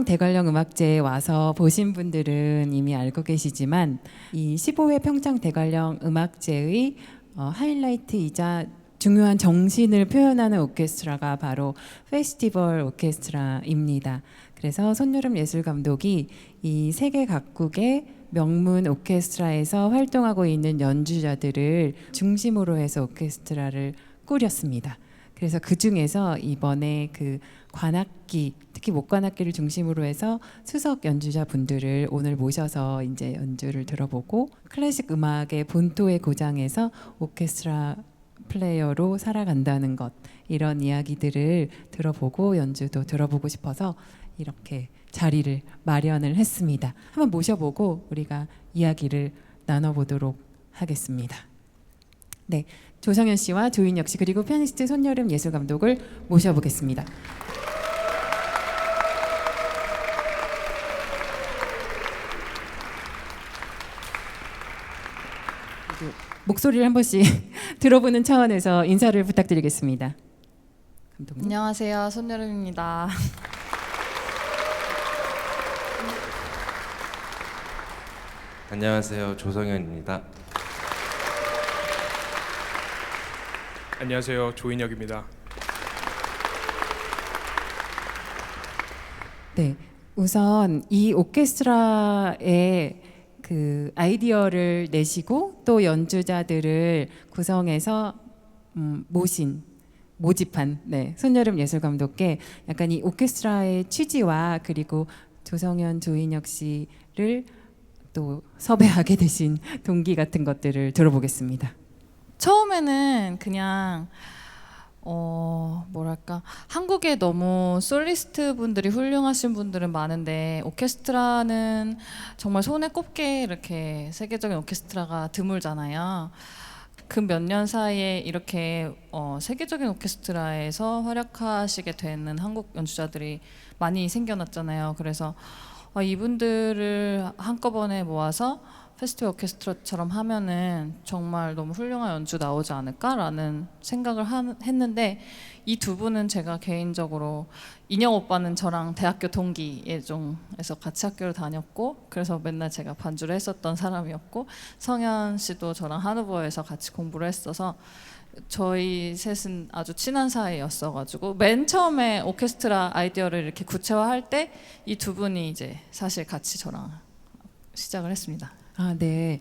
평창 대관령 음악제에 와서 보신 분들은 이미 알고 계시지만 이 15회 평창 대관령 음악제의 어, 하이라이트이자 중요한 정신을 표현하는 오케스트라가 바로 페스티벌 오케스트라입니다. 그래서 손여름 예술 감독이 이 세계 각국의 명문 오케스트라에서 활동하고 있는 연주자들을 중심으로 해서 오케스트라를 꾸렸습니다. 그래서 그 중에서 이번에 그 관악기 특히 목관악기를 중심으로 해서 수석 연주자 분들을 오늘 모셔서 이제 연주를 들어보고 클래식 음악의 본토의 고장에서 오케스트라 플레이어로 살아간다는 것 이런 이야기들을 들어보고 연주도 들어보고 싶어서 이렇게 자리를 마련을 했습니다. 한번 모셔보고 우리가 이야기를 나눠보도록 하겠습니다. 네, 조성현 씨와 조인혁 씨 그리고 피아니스트 손여름 예술 감독을 모셔보겠습니다. 목소리를 한 번씩 들어보는 차원에서 인사를 부탁드리겠습니다. 감독님. 안녕하세요, 손여름입니다. 안녕하세요 조성현입니다. 안녕하세요 조인혁입니다. 네, 우선 이 오케스트라의 그 아이디어를 내시고 또 연주자들을 구성해서 음, 모신 모집한 네, 손여름 예술 감독께 약간 이 오케스트라의 취지와 그리고 조성현 조인혁 씨를 또 섭외하게 되신 동기 같은 것들을 들어보겠습니다. 처음에는 그냥 어 뭐랄까 한국에 너무 솔리스트 분들이 훌륭하신 분들은 많은데 오케스트라는 정말 손에 꼽게 이렇게 세계적인 오케스트라가 드물잖아요. 그 몇 년 사이에 이렇게 어, 세계적인 오케스트라에서 활약하시게 되는 한국 연주자들이 많이 생겨났잖아요. 그래서 아, 이분들을 한꺼번에 모아서 페스티벌 오케스트라처럼 하면은 정말 너무 훌륭한 연주 나오지 않을까라는 생각을 한- 했는데 이 두 분은 제가 개인적으로 인형 오빠는 저랑 대학교 동기 예종에서 같이 학교를 다녔고 그래서 맨날 제가 반주를 했었던 사람이었고 성현 씨도 저랑 한우버에서 같이 공부를 했어서 저희 셋은 아주 친한 사이였어가지고 맨 처음에 오케스트라 아이디어를 이렇게 구체화할 때 이 두 분이 이제 사실 같이 저랑 시작을 했습니다. 아, 네.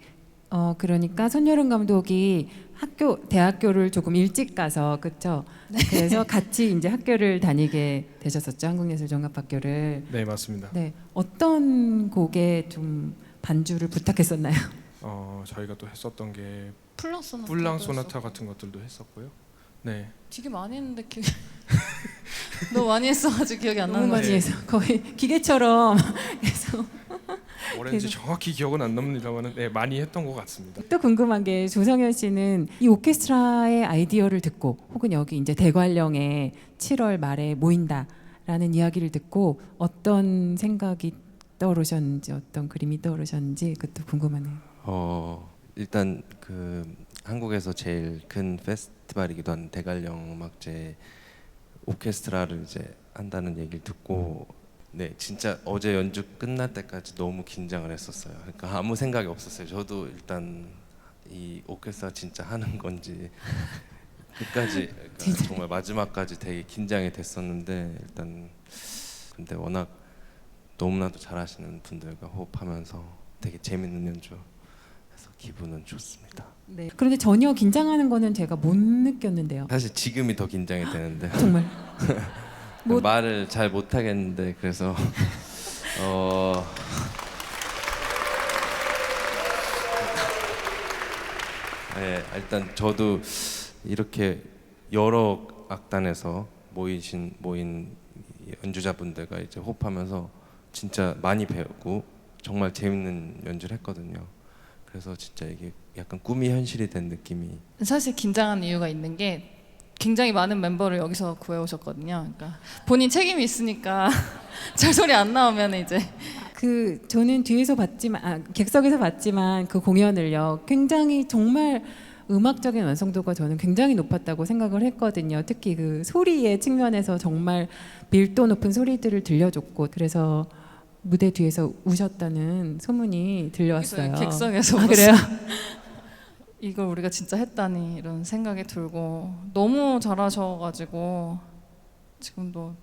어, 그러니까 손여름 감독이 학교 대학교를 조금 일찍 가서 그렇죠. 그래서 같이 이제 학교를 다니게 되셨었죠. 한국예술종합학교를. 네 맞습니다. 네. 어떤 곡에 좀 반주를 부탁했었나요? 어 저희가 또 했었던 게 플랑 소나타. 뿔랑 소나타 같은 것들도 했었고요. 네 되게 많이 했는데 기억이 너무 많이 했어가지고 기억이 안 너무 나는 많이. 해서 거의 기계처럼 뭐랬는지 정확히 기억은 안 납니다만은 네 많이 했던 것 같습니다. 또 궁금한 게 조성현 씨는 이 오케스트라의 아이디어를 듣고 혹은 여기 이제 대관령에 7월 말에 모인다라는 이야기를 듣고 어떤 생각이 떠오르셨는지 어떤 그림이 떠오르셨는지 그것도 궁금하네요. 어 일단 그 한국에서 제일 큰 페스티벌이기도 한 대관령 음악제 오케스트라를 이제 한다는 얘기를 듣고 네 진짜 어제 연주 끝날 때까지 너무 긴장을 했었어요. 그러니까 아무 생각이 없었어요. 저도 일단 이 오케스트라 진짜 하는 건지 끝까지 그러니까 정말 마지막까지 되게 긴장이 됐었는데 일단 근데 워낙 너무나도 잘하시는 분들과 호흡하면서 되게 재밌는 연주 해서 기분은 좋습니다. 네. 그런데 전혀 긴장하는 거는 제가 못 느꼈는데요. 사실 지금이 더 긴장이 되는데 정말. 뭐- 말을 잘 못하겠는데 그래서 어 네, 일단 저도 이렇게 여러 악단에서 모이신 모인 연주자분들과 이제 호흡하면서 진짜 많이 배우고 정말 재밌는 연주를 했거든요. 그래서 진짜 이게 약간 꿈이 현실이 된 느낌이 사실 긴장한 이유가 있는 게 굉장히 많은 멤버를 여기서 구해 오셨거든요. 그러니까 본인 책임이 있으니까 잘 소리 안 나오면 이제 그 저는 뒤에서 봤지만 아, 객석에서 봤지만 그 공연을요 굉장히 정말 음악적인 완성도가 저는 굉장히 높았다고 생각을 했거든요. 특히 그 소리의 측면에서 정말 밀도 높은 소리들을 들려줬고 그래서 무대 뒤에서 우셨다는 소문이 들려왔어요. 객석에서 아, 그래요? 이걸 우리가 진짜 했다니 이런 생각이 들고 너무 잘하셔가지고 지금도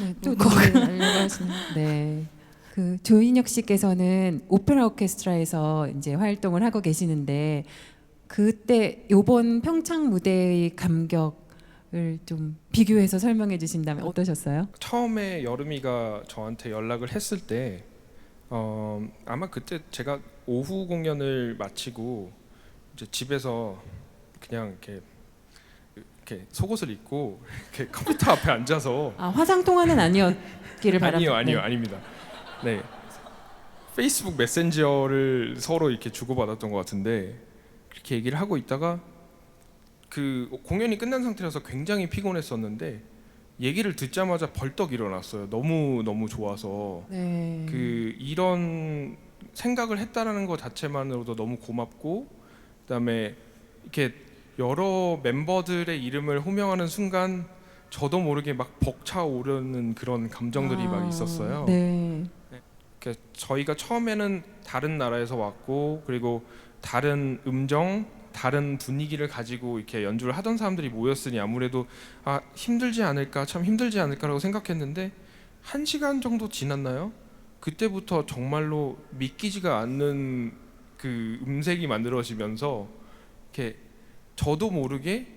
네, 또 하려고 하시는. 네. 그 조인혁 씨께서는 오페라 오케스트라에서 이제 활동을 하고 계시는데 그때 요번 평창 무대의 감격을 좀 비교해서 설명해 주신다면 어떠셨어요? 처음에 여름이가 저한테 연락을 했을 때 어, 아마 그때 제가 오후 공연을 마치고 이제 집에서 그냥 이렇게 이렇게 속옷을 입고 이렇게 컴퓨터 앞에 앉아서 아 화상 통화는 아니었기를 바랍니다. 아니요 아니요 네. 아닙니다. 네 페이스북 메신저를 서로 이렇게 주고받았던 것 같은데 그렇게 얘기를 하고 있다가 그 공연이 끝난 상태라서 굉장히 피곤했었는데 얘기를 듣자마자 벌떡 일어났어요. 너무 너무 좋아서 네. 그 이런 생각을 했다라는 것 자체만으로도 너무 고맙고 그다음에 이렇게 여러 멤버들의 이름을 호명하는 순간 저도 모르게 막 벅차오르는 그런 감정들이 아, 막 있었어요. 네. 그 저희가 처음에는 다른 나라에서 왔고 그리고 다른 음정, 다른 분위기를 가지고 이렇게 연주를 하던 사람들이 모였으니 아무래도 아 힘들지 않을까 참 힘들지 않을까라고 생각했는데 한 시간 정도 지났나요? 그때부터 정말로 믿기지가 않는 그 음색이 만들어지면서 이렇게 저도 모르게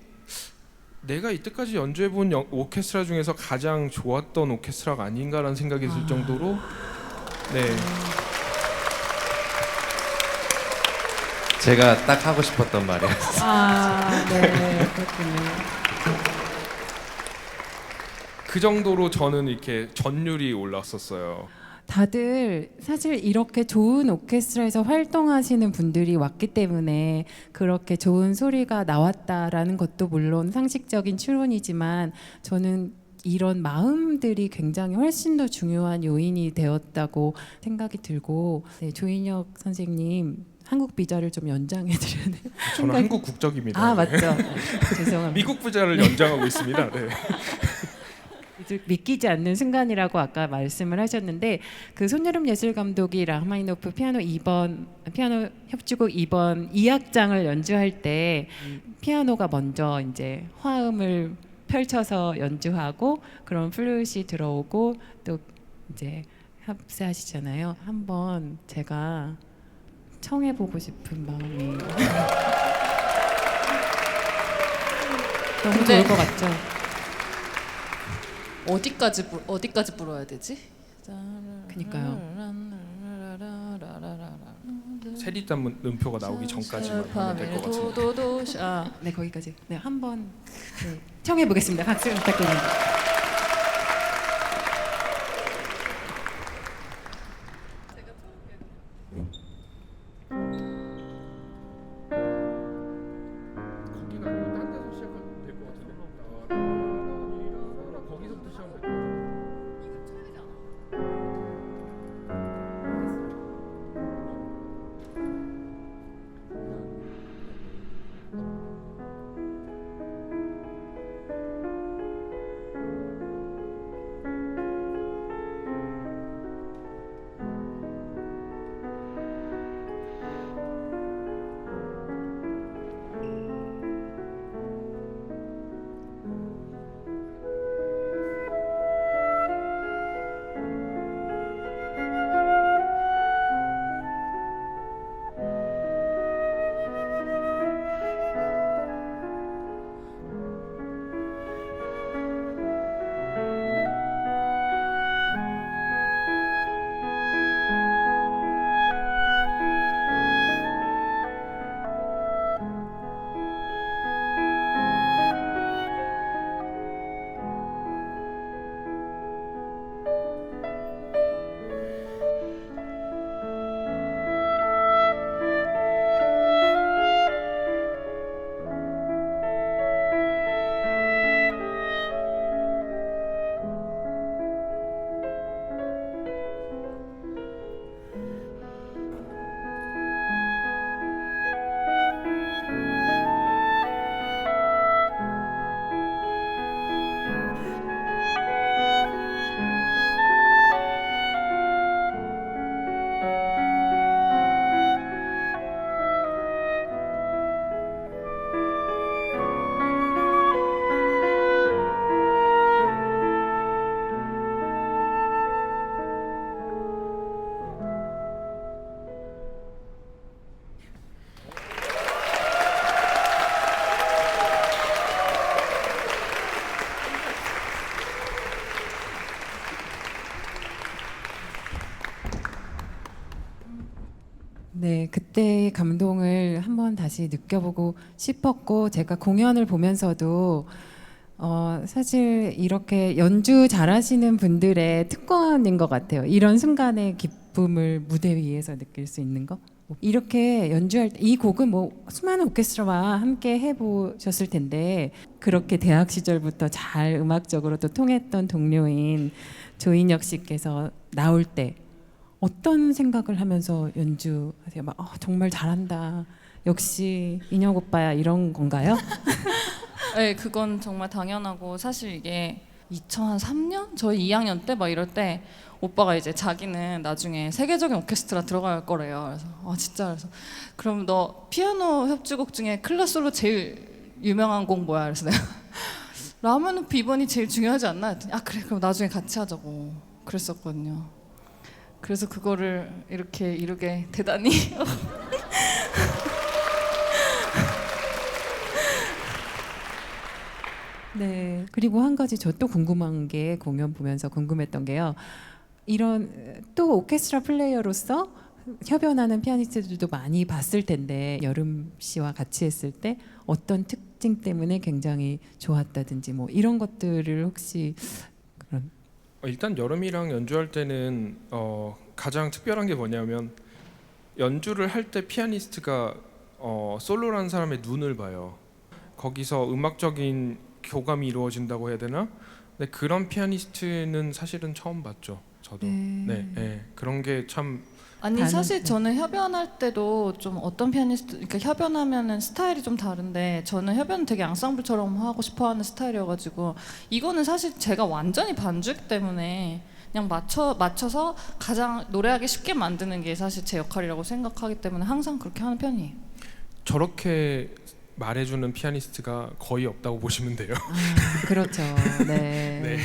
내가 이때까지 연주해본 영- 오케스트라 중에서 가장 좋았던 오케스트라가 아닌가라는 생각이 들 아. 정도로 네. 제가 딱 하고 싶었던 말이에요. 아, 네. 그렇군요. 그 정도로 저는 이렇게 전율이 올랐었어요. 다들 사실 이렇게 좋은 오케스트라에서 활동하시는 분들이 왔기 때문에 그렇게 좋은 소리가 나왔다라는 것도 물론 상식적인 추론이지만 저는 이런 마음들이 굉장히 훨씬 더 중요한 요인이 되었다고 생각이 들고 네, 조인혁 선생님 한국 비자를 좀 연장해 드려야 돼요. 저는 생각이- 한국 국적입니다. 아 네. 맞죠. 죄송합니다. 미국 부자를 연장하고 있습니다. 네. 믿기지 않는 순간이라고 아까 말씀을 하셨는데 그 손여름 예술 감독이 라흐마니노프 피아노 2번 피아노 협주곡 2번 2악장을 연주할 때 피아노가 먼저 이제 화음을 펼쳐서 연주하고 그런 플룻이 들어오고 또 이제 합세하시잖아요. 한번 제가 청해 보고 싶은 마음이 너무 좋을 것 같죠. 어디까지 불, 어디까지 불어야 되지? 그니까요. 세리단 음표가 나오기 전까지만 하면 될 것 같습니다. 도도도시 아 네 거기까지 네 한번 네, 청해 보겠습니다. 박수 부탁드립니다. 그때의 감동을 한번 다시 느껴보고 싶었고 제가 공연을 보면서도 어, 사실 이렇게 연주 잘하시는 분들의 특권인 것 같아요. 이런 순간의 기쁨을 무대 위에서 느낄 수 있는 거. 이렇게 연주할 때 이 곡은 뭐 수많은 오케스트라와 함께 해보셨을 텐데 그렇게 대학 시절부터 잘 음악적으로 또 통했던 동료인 조인혁 씨께서 나올 때 어떤 생각을 하면서 연주하세요? 막 어, 정말 잘한다. 역시 인혁 오빠야 이런 건가요? 네, 그건 정말 당연하고 사실 이게 2003년 저희 2학년 때 막 이럴 때 오빠가 이제 자기는 나중에 세계적인 오케스트라 들어갈 거래요. 그래서 아 진짜 그래서 그럼 너 피아노 협주곡 중에 클라솔로 제일 유명한 곡 뭐야? 그래서 내가 라면은 비번이 제일 중요하지 않나? 했더니 아 그래 그럼 나중에 같이 하자고 그랬었거든요. 그래서 그거를 이렇게 이루게 대단히 네. 그리고 한 가지 저 또 궁금한 게 공연 보면서 궁금했던 게요. 이런 또 오케스트라 플레이어로서 협연하는 피아니스트들도 많이 봤을 텐데 여름 씨와 같이 했을 때 어떤 특징 때문에 굉장히 좋았다든지 뭐 이런 것들을 혹시 일단 여름이랑 연주할 때는 어, 가장 특별한 게 뭐냐면 연주를 할 때 피아니스트가 어, 솔로라는 사람의 눈을 봐요. 거기서 음악적인 교감이 이루어진다고 해야 되나? 근데 그런 피아니스트는 사실은 처음 봤죠. 저도. 네, 네, 그런 게 참 아니 다른- 사실 네. 저는 협연할 때도 좀 어떤 피아니스트 그러니까 협연하면은 스타일이 좀 다른데 저는 협연 되게 앙상블처럼 하고 싶어하는 스타일이어가지고 이거는 사실 제가 완전히 반주기 때문에 그냥 맞춰 맞춰서 가장 노래하기 쉽게 만드는 게 사실 제 역할이라고 생각하기 때문에 항상 그렇게 하는 편이에요. 저렇게 말해주는 피아니스트가 거의 없다고 보시면 돼요. 아, 그렇죠. 네. 네.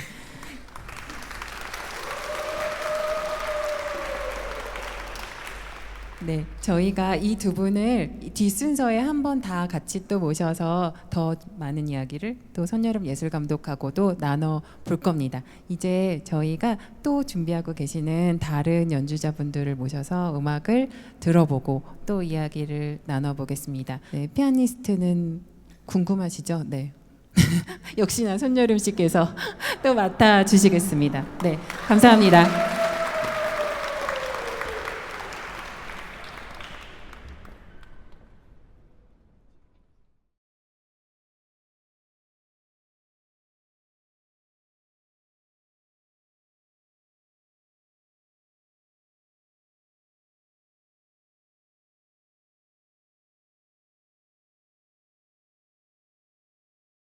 네, 저희가 이 두 분을 뒷순서에 한 번 다 같이 또 모셔서 더 많은 이야기를 또 손여름 예술 감독하고도 나눠 볼 겁니다. 이제 저희가 또 준비하고 계시는 다른 연주자분들을 모셔서 음악을 들어보고 또 이야기를 나눠 보겠습니다. 네, 피아니스트는 궁금하시죠? 네. 역시나 손여름 씨께서 또 맡아 주시겠습니다. 네, 감사합니다.